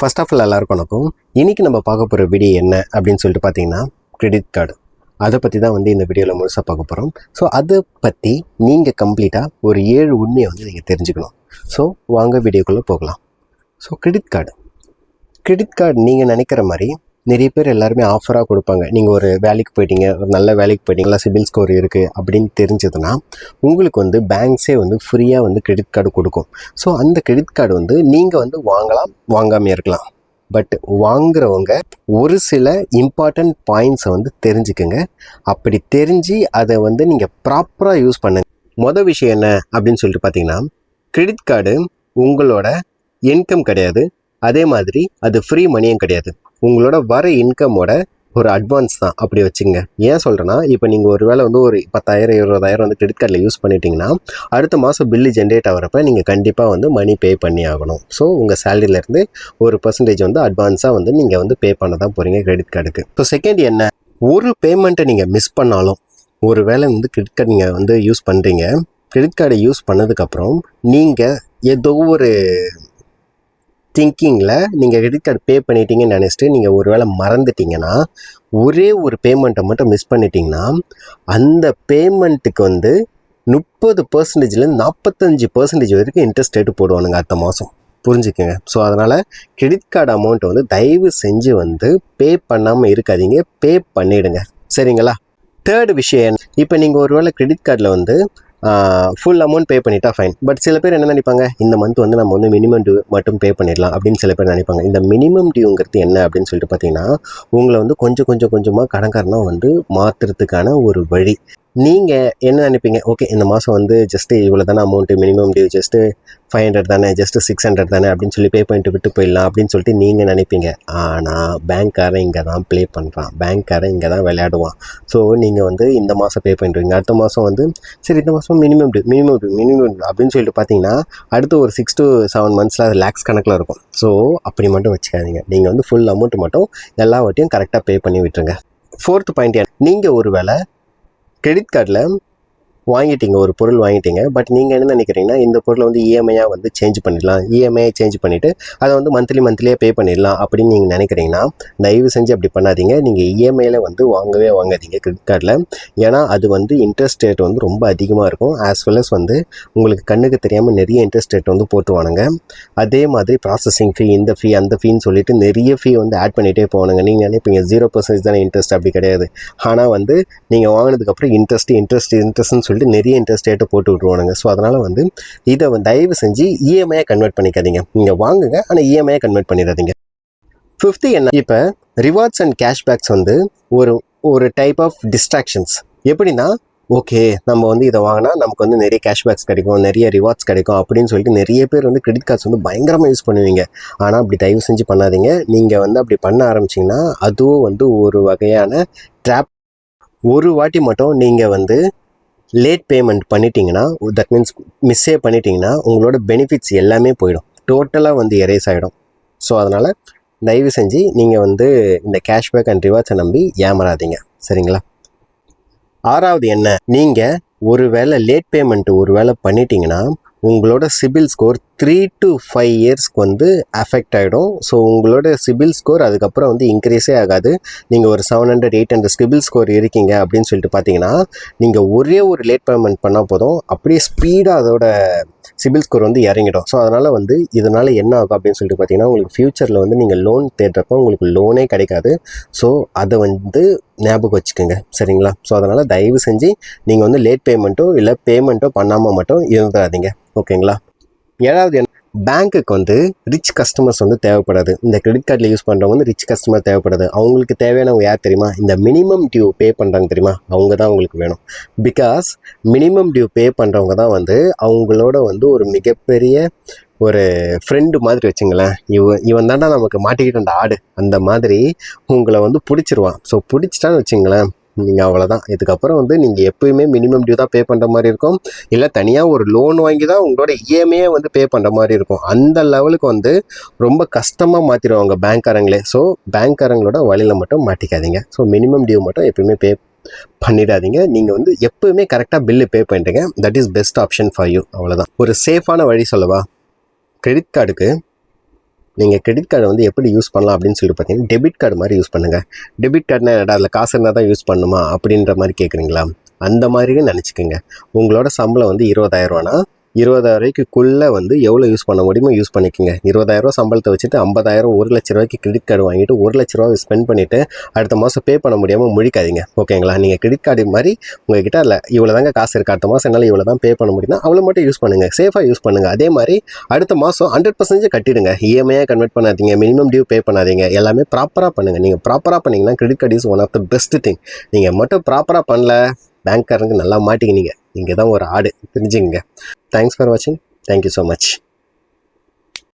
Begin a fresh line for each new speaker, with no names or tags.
First of all எல்லாருக்கும் வணக்கம். இன்றைக்கி நம்ம பார்க்க போகிற வீடியோ என்ன அப்படின்னு சொல்லிட்டு பார்த்தீங்கன்னா கிரெடிட் கார்டு அதை பற்றி தான் வந்து இந்த வீடியோவில் முழுசாக பார்க்க போகிறோம் ஸோ அதை பற்றி நீங்கள் கம்ப்ளீட்டாக ஒரு ஏழு உண்மையை வந்து நீங்கள் தெரிஞ்சுக்கணும். ஸோ வாங்க வீடியோக்குள்ளே போகலாம். So credit card credit card நீங்கள் நினைக்கிற மாதிரி நிறைய பேர் எல்லாருமே ஆஃபராக கொடுப்பாங்க. நீங்கள் ஒரு வேலைக்கு போயிட்டீங்க ஒரு நல்ல வேலைக்கு போயிட்டீங்க நல்லா சிபில் ஸ்கோர் இருக்குது அப்படின்னு தெரிஞ்சதுன்னா உங்களுக்கு வந்து பேங்க்ஸே வந்து ஃப்ரீயாக வந்து கிரெடிட் கார்டு கொடுக்கும். ஸோ அந்த கிரெடிட் கார்டு வந்து நீங்கள் வந்து வாங்கலாம் வாங்காமல் இருக்கலாம். பட் வாங்குறவங்க ஒரு சில இம்பார்ட்டன்ட் பாயிண்ட்ஸை வந்து தெரிஞ்சுக்கங்க. அப்படி தெரிஞ்சு அதை வந்து நீங்கள் ப்ராப்பராக யூஸ் பண்ணுங்க. மொதல் விஷயம் என்ன அப்படின்னு சொல்லிட்டு பார்த்தீங்கன்னா கிரெடிட் கார்டு உங்களோட இன்கம் கிடையாது. அதே மாதிரி அது ஃப்ரீ மணியும் கிடையாது. உங்களோட வர இன்கமோட ஒரு அட்வான்ஸ் தான். அப்படி வச்சுங்க ஏன் சொல்கிறேன்னா இப்போ நீங்கள் ஒரு வேளை வந்து ஒரு பத்தாயிரம் இருபதாயிரம் வந்து கிரெடிட் கார்டில் யூஸ் பண்ணிட்டீங்கன்னா அடுத்த மாதம் பில்லு ஜென்ரேட் ஆகிறப்ப நீங்கள் கண்டிப்பாக வந்து மணி பே பண்ணி ஆகணும். ஸோ உங்கள் சேலரியிலேருந்து ஒரு பர்சன்டேஜ் வந்து அட்வான்ஸாக வந்து நீங்கள் வந்து பே பண்ண தான் போகிறீங்க கிரெடிட் கார்டுக்கு ஸோ செகண்ட் என்ன? ஒரு பேமெண்ட்டை நீங்கள் மிஸ் பண்ணாலும் ஒரு வேளை வந்து கிரெடிட் கார்டு நீங்கள் வந்து யூஸ் பண்ணுறீங்க கிரெடிட் கார்டை யூஸ் பண்ணதுக்கப்புறம் நீங்கள் ஏதோ ஒரு திங்கிங்கில் நீங்கள் கிரெடிட் கார்டு பே பண்ணிட்டீங்கன்னு நினச்சிட்டு நீங்கள் ஒரு வேளை மறந்துட்டீங்கன்னா ஒரே ஒரு பேமெண்ட்டை மட்டும் மிஸ் பண்ணிட்டீங்கன்னா அந்த பேமெண்ட்டுக்கு வந்து முப்பது பர்சன்டேஜ்லேருந்து நாற்பத்தஞ்சு பர்சன்டேஜ் வரைக்கும் இன்ட்ரெஸ்ட் ரேட்டு போடுவானுங்க அடுத்த மாதம் புரிஞ்சுக்கோங்க. ஸோ அதனால் கிரெடிட் கார்டு அமௌண்ட்டை வந்து தயவு செஞ்சு வந்து பே பண்ணாமல் இருக்காதீங்க. பே பண்ணிவிடுங்க சரிங்களா? தேர்டு விஷயம் இப்போ நீங்கள் ஒரு வேளை கிரெடிட் கார்டில் வந்து ஃபுல் அமௌண்ட் பே பண்ணிட்டா ஃபைன் பட் சில பேர் என்ன நினைப்பாங்க? இந்த மந்த் வந்து நம்ம வந்து மினிமம் டியூ மட்டும் பே பண்ணிடலாம் அப்படின்னு சில பேர் நினைப்பாங்க. இந்த மினிமம் டியூங்கிறது என்ன அப்படின்னு சொல்லிட்டு பார்த்தீங்கன்னா உங்களை வந்து கொஞ்சம் கொஞ்சம் கொஞ்சமாக கடன்காரனாக வந்து மாற்றுறதுக்கான ஒரு வழி. நீங்கள் என்ன நினைப்பீங்க? ஓகே இந்த மாதம் வந்து ஜஸ்ட்டு இவ்வளோ தானே amount minimum due just five hundred தானே ஜஸ்ட்டு சிக்ஸ் ஹண்ட்ரட் தானே அப்படின்னு சொல்லி பே பண்ணிட்டு விட்டு போயிடலாம் அப்படின்னு சொல்லிட்டு நீங்கள் நினைப்பீங்க. ஆனால் பேங்க்காரன் இங்கே தான் ப்ளே பண்ணுறான் பேங்க்காரன் இங்கே தான் விளையாடுவான். ஸோ நீங்கள் வந்து இந்த மாதம் பே பண்ணிடுவீங்க அடுத்த மாதம் வந்து சரி இந்த மாதம் minimum due minimum due minimum அப்படின்னு சொல்லிட்டு பார்த்தீங்கன்னா அடுத்த ஒரு சிக்ஸ் டு செவன் மந்த்ஸில் அது லேக்ஸ் கணக்கில் இருக்கும். ஸோ அப்படி மட்டும் வச்சுக்காதீங்க. நீங்கள் வந்து ஃபுல் அமௌண்ட் மட்டும் எல்லா கரெக்டாக பே பண்ணி விட்டுருங்க. ஃபோர்த் பாயிண்ட் நீங்கள் ஒரு வேளை கிரெடிட் கார்டில் வாங்கிட்டீங்க ஒரு பொருள் வாங்கிட்டீங்க. பட் நீங்கள் என்ன நினைக்கிறீங்கன்னா இந்த பொருளை வந்து இஎம்ஐயாக வந்து சேஞ்ச் பண்ணிடலாம். இஎம்ஐயை சேஞ்ச் பண்ணிவிட்டு அதை வந்து மந்த்லி மந்த்லியே பே பண்ணிடலாம் அப்படின்னு நீங்கள் நினைக்கிறீங்கன்னா தயவு செஞ்சு அப்படி பண்ணாதீங்க. நீங்கள் இஎம்ஐயில் வந்து வாங்கவே வாங்காதீங்க கிரெடிட் கார்டில் ஏன்னா அது வந்து இன்ட்ரெஸ்ட் ரேட் வந்து ரொம்ப அதிகமாக இருக்கும். ஆஸ் வெல் அஸ் வந்து உங்களுக்கு கண்ணுக்கு தெரியாமல் நிறைய இன்ட்ரெஸ்ட் ரேட் வந்து போட்டுவானுங்க அதே மாதிரி ப்ராசஸிங் ஃபீ இந்த ஃபீ அந்த ஃபீன்னு சொல்லிட்டு நிறைய ஃபீ வந்து ஆட் பண்ணிகிட்டே போவானுங்க. நீங்கள் நினைப்பீங்க ஜீரோ பர்சன்டேஜ் தானே இன்ட்ரெஸ்ட் அப்படி கிடையாது. ஆனால் வந்து நீங்கள் வாங்கினதுக்கப்புறம் இன்ட்ரெஸ்ட் இன்ட்ரெஸ்ட் இன்ட்ரெஸ்ட்னு சொல்லிட்டு நிறைய இன்ட்ரெஸ்ட் ரேட்டை போட்டு விட்ருவானுங்க ஸோ அதனால் வந்து இதை தயவு செஞ்சு இஎம்ஐயை கன்வெர்ட் பண்ணிக்காதீங்க. நீங்கள் வாங்குங்க ஆனால் இஎம்ஐயை கன்வெர்ட் பண்ணிடாதீங்க. ஃபிஃப்த்து என்ன? இப்போ ரிவார்ட்ஸ் அண்ட் கேஷ்பேக்ஸ் வந்து ஒரு ஒரு டைப் ஆஃப் டிஸ்ட்ராக்ஷன்ஸ் எப்படின்னா ஓகே நம்ம வந்து இதை வாங்கினா நமக்கு வந்து நிறைய கேஷ்பேக்ஸ் கிடைக்கும் நிறைய ரிவார்ட்ஸ் கிடைக்கும் அப்படின்னு சொல்லிட்டு நிறைய பேர் வந்து கிரெடிட் கார்ட்ஸ் வந்து பயங்கரமாக யூஸ் பண்ணுவீங்க. ஆனால் அப்படி தயவு செஞ்சு பண்ணாதீங்க. நீங்கள் வந்து அப்படி பண்ண ஆரம்பிச்சிங்கன்னா அதுவும் வந்து ஒரு வகையான ட்ராப் ஒரு வாட்டி மட்டும் நீங்கள் வந்து லேட் பேமெண்ட் பண்ணிட்டீங்கன்னா தட் மீன்ஸ் மிஸ்ஸே பண்ணிட்டீங்கன்னா உங்களோட பெனிஃபிட்ஸ் எல்லாமே போயிடும். டோட்டலாக வந்து எரேஸ் ஆகிடும் ஸோ அதனால் தயவு செஞ்சு நீங்கள் வந்து இந்த கேஷ்பேக் அண்ட் ரிவார்ட்ஸை நம்பி ஏமாறாதீங்க. சரிங்களா? ஆறாவது என்ன? நீங்கள் ஒரு வேளை லேட் பேமெண்ட் ஒரு வேளை பண்ணிட்டீங்கன்னா உங்களோட CIBIL score three to five இயர்ஸ்க்கு வந்து அஃபெக்ட் ஆகிடும் ஸோ உங்களோட சிபில் ஸ்கோர் அதுக்கப்புறம் வந்து இன்க்ரீஸே ஆகாது. நீங்கள் ஒரு seven hundred eight hundred CIBIL score இருக்கீங்க அப்படின்னு சொல்லிட்டு பார்த்தீங்கன்னா நீங்கள் ஒரே ஒரு லேட் பேமெண்ட் பண்ணால் போதும். அப்படியே ஸ்பீடாக அதோட சிபில் ஸ்கோர் வந்து இறங்கிடும். ஸோ அதனால் வந்து இதனால் என்ன ஆகும் அப்படின்னு சொல்லிட்டு பார்த்தீங்கன்னா உங்களுக்கு ஃப்யூச்சரில் வந்து நீங்கள் லோன் தேடுறப்போ உங்களுக்கு லோனே கிடைக்காது. ஸோ அதை வந்து ஞாபகம் வச்சுக்கோங்க. சரிங்களா? ஸோ அதனால் தயவு செஞ்சு நீங்கள் வந்து லேட் பேமெண்ட்டோ இல்லை பேமெண்ட்டோ பண்ணாமல் மட்டும் இருந்துடாதீங்க. ஓகேங்களா ஏழாவது என்ன பேங்க்குக்கு வந்து ரிச் கஸ்டமர்ஸ் வந்து தேவைப்படாது. இந்த கிரெடிட் கார்டில் யூஸ் பண்ணுறவங்க வந்து ரிச் கஸ்டமர் தேவைப்படாது. அவங்களுக்கு தேவையானவங்க யார் தெரியுமா? இந்த மினிமம் டியூ பே பண்ணுறாங்க தெரியுமா? அவங்க தான் அவங்களுக்கு வேணும். பிகாஸ் மினிமம் டியூ பே பண்ணுறவங்க தான் வந்து அவங்களோட வந்து ஒரு மிகப்பெரிய ஒரு ஃப்ரெண்டு மாதிரி வச்சுங்களேன். இவன் இவன் தாண்டா நமக்கு மாட்டிக்கிட்டு அந்த ஆடு. அந்த மாதிரி உங்களை வந்து பிடிச்சிருவான். ஸோ பிடிச்சிட்டான்னு வச்சுங்களேன். நீங்கள் அவ்வளோதான் இதுக்கப்புறம் வந்து நீங்கள் எப்பயுமே மினிமம் டியூ தான் பே பண்ணுற மாதிரி இருக்கும். இல்லை தனியாக ஒரு லோன் வாங்கி தான் உங்களோட இஎம்ஐயே வந்து பே பண்ணுற மாதிரி இருக்கும். அந்த லெவலுக்கு வந்து ரொம்ப கஷ்டமாக மாற்றிடுவாங்க பேங்க்காரங்களே. ஸோ பேங்க்காரங்களோட வழியில் மட்டும் மாட்டிக்காதீங்க. ஸோ மினிமம் டியூ மட்டும் எப்பயுமே பே பண்ணிடாதீங்க. நீங்கள் வந்து எப்பவுமே கரெக்டாக bill pay பண்ணிட்டுங்க that is best option for you அவ்வளோதான் ஒரு சேஃபான வழி சொல்லவா? கிரெடிட் கார்டுக்கு நீங்கள் கிரெடிட் கார்டை வந்து எப்படி யூஸ் பண்ணலாம் அப்படின்னு சொல்லிட்டு பார்த்தீங்கன்னா டெபிட் கார்டு மாதிரி யூஸ் பண்ணுங்கள் டெபிட் கார்டுனா என்னடா அதில் காசு இருந்தால் தான் யூஸ் பண்ணுமா அப்படின்ற மாதிரி கேட்குறீங்களா அந்த மாதிரியே நினச்சிக்கோங்க. உங்களோட சம்பளம் வந்து இருபதாயிரரூவானா இருபதாயிரம் ரூபாய்க்குள்ளே வந்து எவ்வளோ யூஸ் பண்ண முடியுமோ யூஸ் பண்ணிக்கோங்க. இருபதாயிரரூவா சம்பளத்தை வச்சுட்டு ஐம்பதாயிரம் ஒரு லட்ச ரூபாய்க்கு கிரெடிட் கார்டு வாங்கிட்டு ஒரு லட்ச ரூபா ஸ்பெண்ட் பண்ணிவிட்டு அடுத்த மாதம் பே பண்ண முடியாமல் முழிக்காதீங்க. ஓகேங்களா நீங்கள் கிரெடிட் கார்டு மாதிரி உங்ககிட்ட இல்லை இவ்வளோ தாங்க காசு இருக்குது அடுத்த மாதம் என்னால் இவ்வளோ தான் பே பண்ண முடியும்னா அவ்வளோ மட்டும் யூஸ் பண்ணுங்கள் சேஃபாக யூஸ் பண்ணுங்கள் அதே மாதிரி அடுத்த மாதம் ஹண்ட்ரட் பர்சன்டேஜ் கட்டிடுங்க. இஎம்ஐயாக கன்வெர்ட் பண்ணாதீங்க. மினிமம் டியூ பே பண்ணாதீங்க. எல்லாமே ப்ராப்பராக பண்ணுங்கள் நீங்கள் ப்ராப்பராக பண்ணிங்கன்னா credit card is one of the best thing நீங்கள் மட்டும் ப்ராப்பராக பண்ணல பேங்க்காரங்க நல்லா மாட்டிங்க நீங்கள் இங்கே தான் ஒரு ஆடு தெரிஞ்சுங்க தேங்க்ஸ் ஃபார் வாட்சிங் தேங்க்யூ ஸோ மச்